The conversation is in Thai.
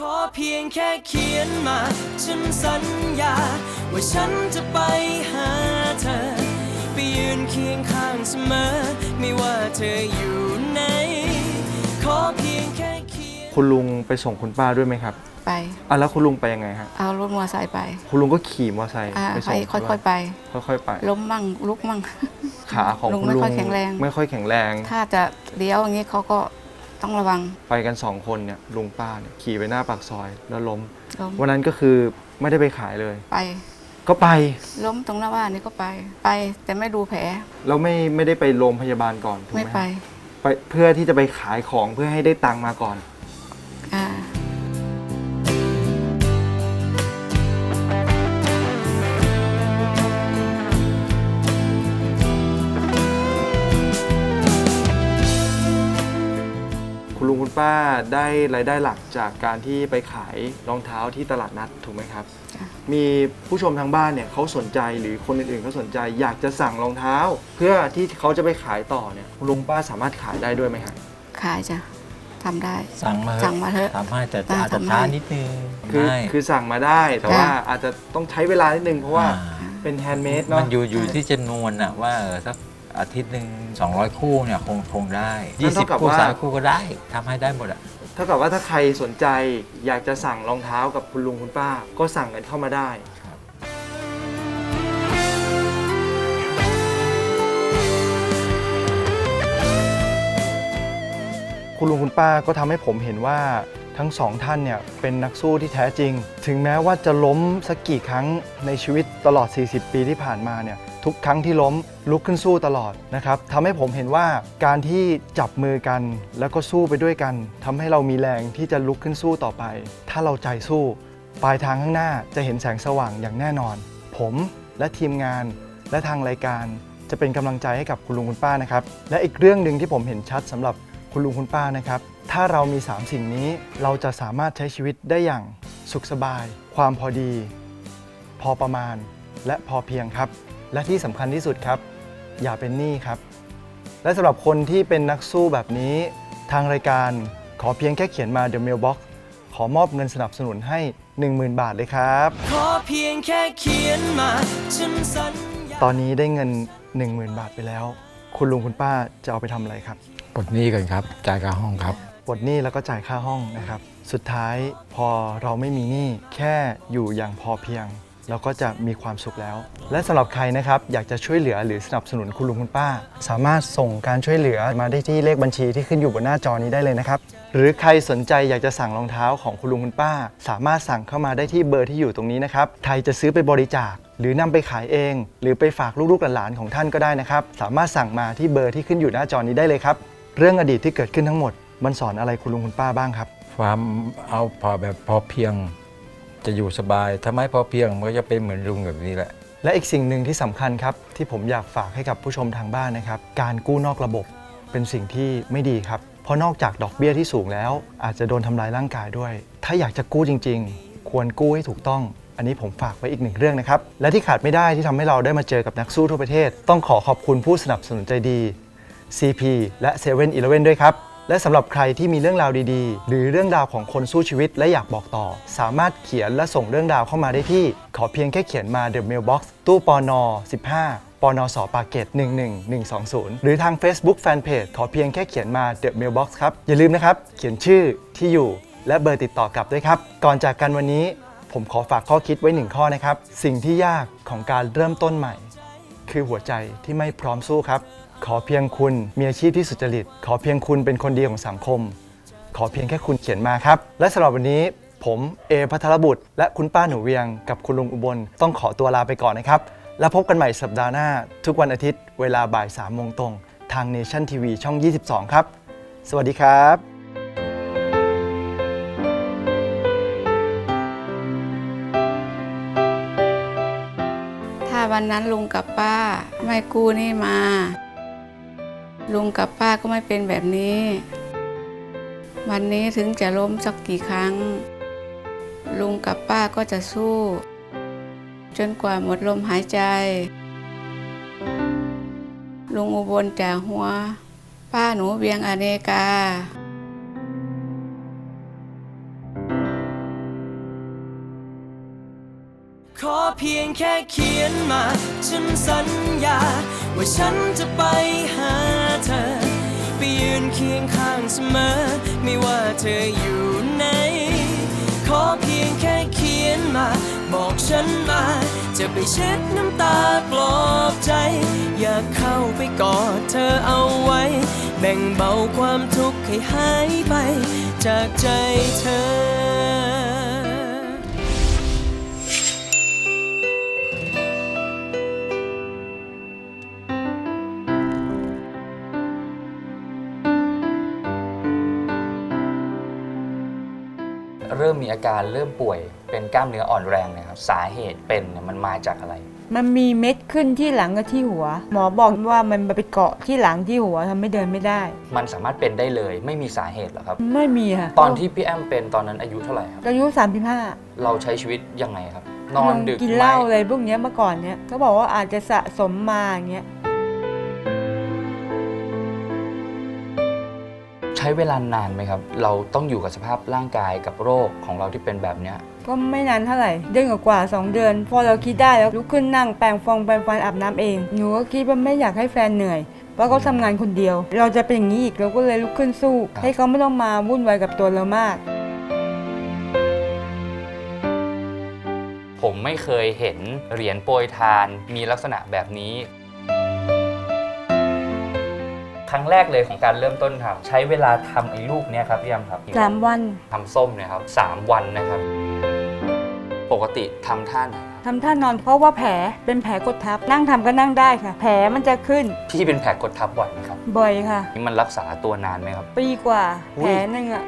ขอเพียงแค่เขียนมา ฉันสัญญา ว่าฉันจะไปหาเธอ ไปยืนเคียงข้างเสมอ ไม่ว่าเธออยู่ไหนขอเพียงแค่เขียน คุณลุงไปส่งคุณป้าด้วยไหมครับไป อะแล้วคุณลุงไปยังไงฮะ เอารถมอเตอร์ไซค์ไป คุณลุงก็ขี่มอเตอร์ไซค์อ่าไปไปส่งค่อยๆไป ค่อยๆไป ล้มมั่งลุกมั่ง ขาของลุงคุณไม่ลุงค่อยแข็งแรง ไม่ค่อยแข็งแรง ถ้าจะเลี้ยวอย่างนี้เขาก็ ต้องระวัง ไปกันสองคนเนี่ยลุงป้าเนี่ยขี่ไปหน้าปากซอยแล้วล้ม ล้มวันนั้นก็คือไม่ได้ไปขายเลย ไป ก็ไปล้มตรงหน้าบ้านนี่ก็ไป ไปแต่ไม่ดูแผลแล้วไม่ไม่ได้ไปโรงพยาบาลก่อนถูกไม่ไหมไปฮะไปเพื่อที่จะไปขายของเพื่อให้ได้ตังค์มาก่อน ป้าได้รายได้หลักจากการที่ไปขายรองเท้าที่ตลาดนัดถูกไหมครับจ้ะมีผู้ชมทางบ้านเนี่ยเขาสนใจหรือคนอื่นๆเขาสนใจอยากจะสั่งรองเท้า เพื่อที่เขาจะไปขายต่อเนี่ยคุณลุงป้าสามารถขายได้ด้วยไหมครับขายจ้ะทำได้ สั่งมาสั่งมาเถอะทำให้แต่อ่าอาจจะทำให้ช้านิดนึงคือไม่คือสั่งมาได้แต่ว่าอาจจะต้องใช้เวลานิดนึงเพราะว่าอ่าเป็นแฮนด์เมดมัเนาะนอยู่อยู่ที่จำนวนอะว่าเออสัก อาทิตย์หนึ่ง200 คู่เนี่ยคงคงได้ นั่นเท่ากับ20 คู่ว่า สามคู่ก็ได้ทำให้ได้หมดอะเท่ากับว่าถ้าใครสนใจอยากจะสั่งรองเท้ากับคุณลุงคุณป้า ก็สั่งกันเข้ามาได้ครับคุณลุงคุณป้าก็ทำให้ผมเห็นว่า ทั้งสองท่านเนี่ยเป็นนักสู้ที่แท้จริง ถึงแม้ว่าจะล้มสักกี่ครั้งในชีวิตตลอด 40 ปีที่ผ่านมาเนี่ยทุกครั้งที่ล้มลุกขึ้นสู้ตลอดนะครับทำให้ผมเห็นว่าการที่จับมือกัน แล้วก็สู้ไปด้วยกันทำให้เรามีแรงที่จะลุกขึ้นสู้ต่อไป ถ้าเราใจสู้ ปลายทางข้างหน้าจะเห็นแสงสว่างอย่างแน่นอน ผมและทีมงานและทางรายการจะเป็นกำลังใจให้กับคุณลุงคุณป้านะครับและอีกเรื่องหนึ่งที่ผมเห็นชัดสำหรับคุณลุงคุณป้านะครับ ถ้าเรามี 3 สิ่งนี้เราจะสามารถใช้ชีวิตได้อย่างสุขสบาย ความพอดี พอประมาณ และพอเพียงครับ และที่สำคัญที่สุดครับ อย่าเป็นหนี้ครับ และสำหรับคนที่เป็นนักสู้แบบนี้ ทางรายการขอเพียงแค่เขียนมา The Mailbox ขอมอบเงินสนับสนุนให้ 10,000 บาทเลยครับ ขอเพียงแค่เขียนมาฉันสัญญาตอนนี้ได้เงิน 10,000 บาทไปแล้ว คุณลุงคุณป้าจะเอาไปทำอะไรครับ ปลดหนี้กันครับจ่ายค่าห้องครับ ปลดหนี้แล้วก็จ่ายค่าห้องนะครับ สุดท้ายพอเราไม่มีหนี้แค่อยู่อย่างพอเพียง เราก็จะมีความสุขแล้ว และสำหรับใครนะครับอยากจะช่วยเหลือหรือสนับสนุนคุณลุงคุณป้า สามารถส่งการช่วยเหลือมาได้ที่เลขบัญชีที่ขึ้นอยู่บนหน้าจอนี้ได้เลยนะครับ หรือใครสนใจอยากจะสั่งรองเท้าของคุณลุงคุณป้า สามารถสั่งเข้ามาได้ที่เบอร์ที่อยู่ตรงนี้นะครับใครจะซื้อไปบริจาคหรือนำไปขายเอง หรือไปฝากลูกๆหลานๆของท่านก็ได้นะครับ สามารถสั่งมาที่เบอร์ที่ขึ้นอยู่หน้าจอนี้ได้เลยครับ เรื่องอดีตที่เกิดขึ้นทั้งหมด มันสอนอะไรคุณลุงคุณป้าบ้างครับ ความเอาพอแบบพอเพียงจะอยู่สบายถ้าไม่พอเพียงมันก็จะเป็นเหมือนลุงแบบนี้แหละ และอีกสิ่งหนึ่งที่สำคัญครับที่ผมอยากฝากให้กับผู้ชมทางบ้านนะครับ การกู้นอกระบบเป็นสิ่งที่ไม่ดีครับ เพราะนอกจากดอกเบี้ยที่สูงแล้ว อาจจะโดนทำลายร่างกายด้วย ถ้าอยากจะกู้จริง ๆ ควรกู้ให้ถูกต้อง อันนี้ผมฝากไว้อีกหนึ่งเรื่องนะครับ และที่ขาดไม่ได้ที่ทำให้เราได้มาเจอกับนักสู้ทั่วประเทศ ต้องขอขอบคุณผู้สนับสนุนใจดี CP และ7 e เ e ่ e อด้วยครับ และสำหรับใครที่มีเรื่องราวดีๆ หรือเรื่องราวของคนสู้ชีวิตและอยากบอกต่อ สามารถเขียนและส่งเรื่องราวเข้ามาได้ที่ ขอเพียงแค่เขียนมา The Mailbox ตู้ปอนอ15 ปอนอสอปากเกต 11120 หรือทาง Facebook Fanpage ขอเพียงแค่เขียนมา The Mailbox ครับ อย่าลืมนะครับ เขียนชื่อที่อยู่ และเบอร์ติดต่อกลับด้วยครับ ก่อนจากกันวันนี้ ผมขอฝากข้อคิดไว้หนึ่งข้อนะครับ สิ่งที่ยากของการเริ่มต้นใหม่ คือหัวใจที่ไม่พร้อมสู้ครับ ขอเพียงคุณมีอาชีพที่สุจริต ขอเพียงคุณเป็นคนดีของสังคม ขอเพียงแค่คุณเขียนมาครับ และสำหรับวันนี้ ผมเอพัทรบุตร และคุณป้าหนูเวียงกับคุณลุงอุบล ต้องขอตัวลาไปก่อนนะครับ แล้วพบกันใหม่สัปดาห์หน้า ทุกวันอาทิตย์เวลาบ่าย3ามโมงตรง ทาง Nation TV ช่อง 22 ครับ สวัสดีครับถ้าวันนั้นลุงกับป้า ไม่กู้นี่มา ลุงกับป้าก็ไม่เป็นแบบนี้ วันนี้ถึงจะล้มสักกี่ครั้ง ลุงกับป้าก็จะสู้ จนกว่าหมดลมหายใจ ลุงอุบลจ่าหัว ป้าหนูเบียงอเนกาขอเพียงแค่เขียนมา ฉันสัญญา ว่าฉันจะไปหา เธอ ไปยืนเคียงข้างเสมอ ไม่ว่าเธออยู่ไหน ขอเพียงแค่เขียนมา บอกฉันมา จะไปเช็ดน้ำตาปลอบใจ อยากเข้าไปกอดเธอเอาไว้ แบ่งเบาความทุกข์ให้หายไป จากใจเธอ เริ่มมีอาการเริ่มป่วยเป็นกล้ามเนื้ออ่อนแรงนะครับสาเหตุเป็นเนี่ยมันมาจากอะไร มันมีเม็ดขึ้นที่หลังกับที่หัว หมอบอกว่ามันไปเกาะที่หลังที่หัวทำให้เดินไม่ได้ มันสามารถเป็นได้เลย ไม่มีสาเหตุเหรอครับ ไม่มีค่ะตอนที่พี่แอมเป็นตอนนั้นอายุเท่าไหร่ครับอายุ 35 เราใช้ชีวิตยังไงครับ นอนดึกกินไหมเหล้าอะไรพวกเนี้ยเมื่อก่อนเนี้ยเขาบอกว่าอาจจะสะสมมาอย่างเงี้ย ช้เวลานานไหมครับ เราต้องอยู่กับสภาพร่างกายกับโรคของเราที่เป็นแบบเนี้ย ก็ไม่นานเท่าไหร่ เดือนกว่าๆสองเดือน พอเราคิดได้แล้วลุกขึ้นนั่งแปรงฟองแปรงฟันอาบน้ำเอง หนูก็คิดว่าไม่อยากให้แฟนเหนื่อย เพราะเขาทำงานคนเดียว เราจะเป็นอย่างนี้อีกเราก็เลยลุกขึ้นสู้ ครับ ให้เขาไม่ต้องมาวุ่นวายกับตัวเรามาก ผมไม่เคยเห็นเหรียญโปรยทานมีลักษณะแบบนี้ค รั้งแรกเลยของการเริ่มต้นทำใช้เวลาทำไอ้ลูกเนี้ยครับพี่ยำครับสามวันทำส้มเนี่ยครับสามวันนะครับ ปกติทำท่าไหนครับทำท่านอนเพราะว่าแผลเป็นแผลกดทับ นั่งทำก็นั่งได้ค่ะ แผลมันจะขึ้นพี่เป็นแผลกดทับบ่อยไหมครับบ่อยค่ะ นี่มันรักษาตัวนานไหมครับ ปีกว่า อุ๊ยแผลหนึ่งอะ